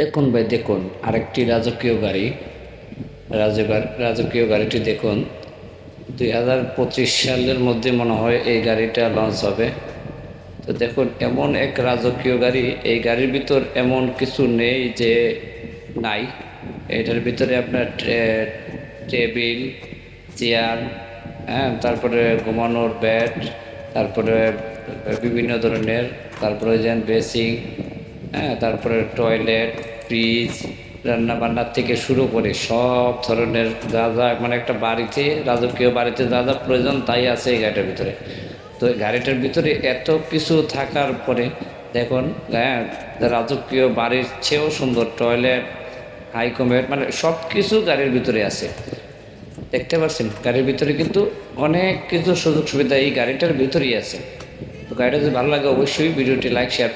দেখুন ভাই, দেখুন। আরেকটি রাজকীয় গাড়ি। রাজকীয় গাড়িটি দেখুন। দুই হাজার পঁচিশ সালের মধ্যে মনে হয় এই গাড়িটা লঞ্চ হবে। তো দেখুন, এমন এক রাজকীয় গাড়ি। এই গাড়ির ভিতর এমন কিছু নেই যে নাই। এটার ভিতরে আপনার টেবিল, চেয়ার হ্যাঁ তারপরে ঘুমানোর ব্যাট, তারপরে বিভিন্ন ধরনের, তারপরে যেন বেসিং হ্যাঁ তারপরে টয়লেট, ফ্রিজ রান্নাবান্নার থেকে শুরু করে সব ধরনের যা যা মানে একটা বাড়িতে, রাজকীয় বাড়িতে যা যা প্রয়োজন তাই আছে এই গাড়িটার ভিতরে। তো গাড়িটার ভিতরে এত কিছু থাকার পরে দেখুন হ্যাঁ রাজকীয় বাড়ির চেয়েও সুন্দর টয়লেট, হাই কমেট মানে সব কিছু গাড়ির ভিতরে আছে। দেখতে পাচ্ছেন, গাড়ির ভিতরে কিন্তু অনেক কিছু সুযোগ সুবিধা এই গাড়িটার ভিতরেই আছে। তো গাড়িটা যদি ভালো লাগে অবশ্যই ভিডিওটি লাইক শেয়ার